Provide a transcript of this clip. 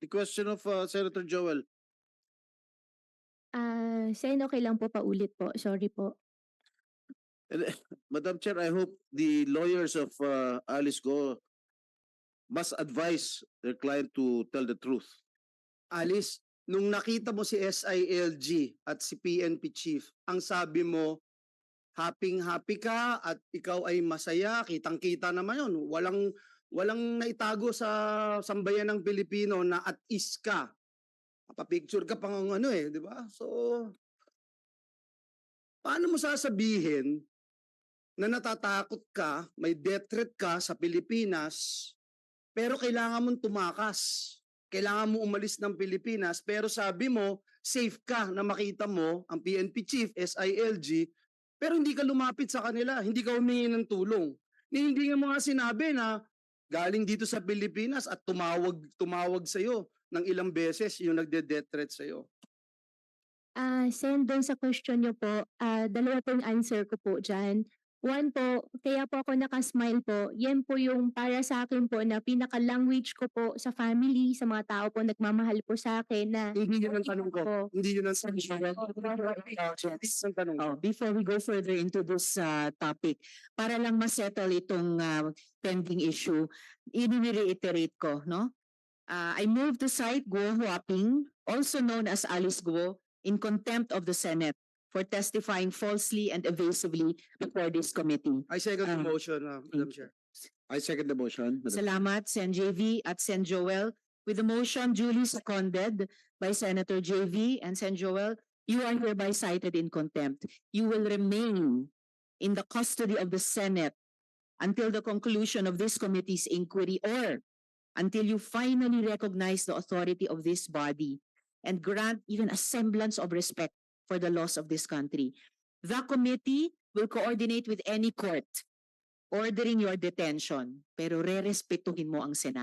The question of uh, Senator Joel. Ah, Sen, okay lang po paulit po. Sorry po. And, eh, Madam Chair, I hope the lawyers of uh, Alice Go must advise their client to tell the truth. Alice, nung nakita mo si SILG at si PNP chief, ang sabi mo, happy-happy ka at ikaw ay masaya, kitang-kita naman yun. Walang, walang naitago sa sambayan ng Pilipino na at is ka. Papicture ka pang ano eh, di ba? So, paano mo sasabihin na natatakot ka, may death threat ka sa Pilipinas, pero kailangan mong tumakas? kailangan mo umalis ng Pilipinas pero sabi mo safe ka na makita mo ang PNP chief SILG pero hindi ka lumapit sa kanila, hindi ka humingi ng tulong. Ni hindi nga mo nga sinabi na galing dito sa Pilipinas at tumawag tumawag sa iyo ng ilang beses yung nagde-death threat sa iyo. Ah, Sen, doon sa question niyo po, ah, dalawa po yung answer ko po dyan. One po, kaya po ako nakasmile po, yan po yung para sa akin po na pinaka-language ko po sa family, sa mga tao po nagmamahal po sa akin na Hindi yun ang tanong ko. po. Hindi yun ang tanong ko. Hindi ang tanong ko. Oh, before we go further into this uh, topic, para lang ma-settle itong uh, pending issue, i-reiterate ko, no? Uh, I move to cite Guo Huaping, also known as Alice Guo, in contempt of the Senate for testifying falsely and evasively before this committee. I second the Ah. motion, uh, Madam Chair. I second the motion. Madam Salamat, Sen. JV at Sen. Joel. With the motion duly seconded by Senator JV and Sen. Joel, you are hereby cited in contempt. You will remain in the custody of the Senate until the conclusion of this committee's inquiry or until you finally recognize the authority of this body and grant even a semblance of respect for the laws of this country. The committee will coordinate with any court ordering your detention, pero re-respetuhin mo ang Senado.